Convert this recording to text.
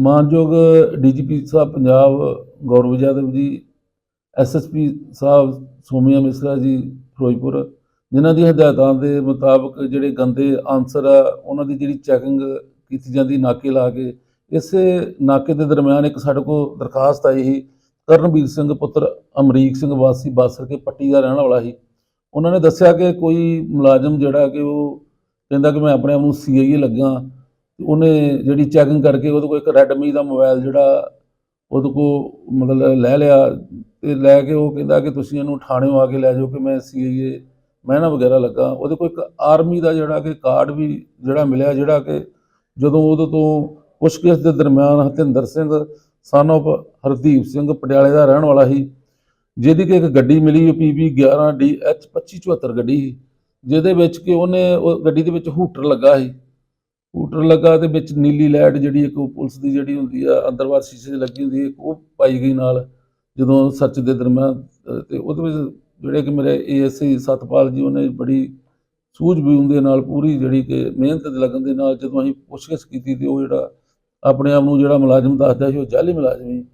ਮਾਨਯੋਗ ਡੀਜੀਪੀ ਸਾਹਿਬ ਪੰਜਾਬ, ਗੌਰਵ ਯਾਦਵ ਜੀ ਐਸਐਸਪੀ ਸਾਹਿਬ, ਸੋਮਿਆ ਮਿਸਰਾ ਜੀ, ਫਿਰੋਜ਼ਪੁਰ, ਜਿਨ੍ਹਾਂ ਦੀ ਹਦਾਇਤਾਂ ਦੇ ਮੁਤਾਬਕ ਜਿਹੜੇ ਗੰਦੇ ਆਨਸਰ ਆ, ਉਹਨਾਂ ਦੀ ਜਿਹੜੀ ਚੈਕਿੰਗ ਕੀਤੀ ਜਾਂਦੀ ਨਾਕੇ ਲਾ ਕੇ, ਇਸੇ ਨਾਕੇ ਦੇ ਦਰਮਿਆਨ ਇੱਕ ਸਾਡੇ ਕੋਲ ਦਰਖਾਸਤ ਆਈ ਸੀ ਕਰਨਵੀਰ ਸਿੰਘ ਪੁੱਤਰ ਅਮਰੀਕ ਸਿੰਘ ਵਾਸੀ ਬਾਸਰ ਕੇ ਪੱਟੀ ਦਾ ਰਹਿਣ ਵਾਲਾ ਸੀ। ਉਹਨਾਂ ਨੇ ਦੱਸਿਆ ਕਿ ਕੋਈ ਮੁਲਾਜ਼ਮ ਜਿਹੜਾ ਕਿ ਉਹ ਕਹਿੰਦਾ ਕਿ ਮੈਂ ਆਪਣੇ ਆਪ ਨੂੰ ਸੀਆਈਏ ਲੱਗਾ ਉਹਨੇ ਜਿਹੜੀ ਚੈਕਿੰਗ ਕਰਕੇ ਉਹਦੇ ਕੋਲ ਇੱਕ ਰੈਡਮੀ ਦਾ ਮੋਬਾਈਲ ਜਿਹੜਾ ਉਹਦੇ ਕੋਲ ਮਤਲਬ ਲੈ ਲਿਆ ਤੇ ਲੈ ਕੇ ਉਹ ਕਹਿੰਦਾ ਕਿ ਤੁਸੀਂ ਇਹਨੂੰ ਥਾਣਿਓਂ ਆ ਕੇ ਲੈ ਜਾਓ ਕਿ ਮੈਂ ਸੀਆਈਏ ਮਹਿਨਾ ਵਗੈਰਾ ਲੱਗਾ। ਉਹਦੇ ਕੋਲ ਇੱਕ ਆਰਮੀ ਦਾ ਜਿਹੜਾ ਕਿ ਕਾਰਡ ਵੀ ਜਿਹੜਾ ਮਿਲਿਆ, ਜਿਹੜਾ ਕਿ ਜਦੋਂ ਉਹਦੇ ਤੋਂ ਪੁੱਛਗਿੱਛ ਦੇ ਦਰਮਿਆਨ ਹਤਿੰਦਰ ਸਿੰਘ, son of ਹਰਦੀਪ ਸਿੰਘ ਪਟਿਆਲੇ ਦਾ ਰਹਿਣ ਵਾਲਾ ਸੀ, ਜਿਹਦੀ ਕਿ ਇੱਕ ਗੱਡੀ ਮਿਲੀ ਪੀਬੀ 11 ਡੀ ਐਚ 2574 ਗੱਡੀ ਸੀ, ਜਿਹਦੇ ਵਿੱਚ ਕਿ ਉਹਨੇ ਉਹ ਗੱਡੀ ਦੇ ਵਿੱਚ ਹੂਟਰ ਲੱਗਾ ਸੀ। ਸਕੂਟਰ ਲੱਗਾ ਤੇ ਵਿੱਚ ਨੀਲੀ ਲਾਈਟ ਜਿਹੜੀ ਇੱਕ ਉਹ ਪੁਲਿਸ ਦੀ ਜਿਹੜੀ ਹੁੰਦੀ ਆ ਅੰਦਰਵਾਰ ਸ਼ੀਸ਼ੇ 'ਚ ਲੱਗੀ ਹੁੰਦੀ ਹੈ ਉਹ ਪਾਈ ਗਈ ਨਾਲ ਜਦੋਂ ਸੱਚ ਦੇ ਦਰਮਿਆਨ ਅ, ਤੇ ਉਹਦੇ ਵਿੱਚ ਜਿਹੜੇ ਕਿ ਮੇਰੇ ਏਐਸਆਈ ਸਤਪਾਲ ਜੀ ਉਹਨੇ ਬੜੀ ਸੂਝ-ਬੂਝ ਦੇ ਨਾਲ ਪੂਰੀ ਜਿਹੜੀ ਕਿ ਮਿਹਨਤ ਦੇ ਲੱਗਣ ਦੇ ਨਾਲ ਜਦੋਂ ਅਸੀਂ ਪੁੱਛਗਿੱਛ ਕੀਤੀ ਤੇ ਉਹ ਜਿਹੜਾ ਆਪਣੇ ਆਪ ਨੂੰ ਜਿਹੜਾ ਮੁਲਾਜ਼ਮ ਦੱਸਦਾ ਸੀ ਉਹ ਜਾਲੀ ਮੁਲਾਜ਼ਮ ਸੀ।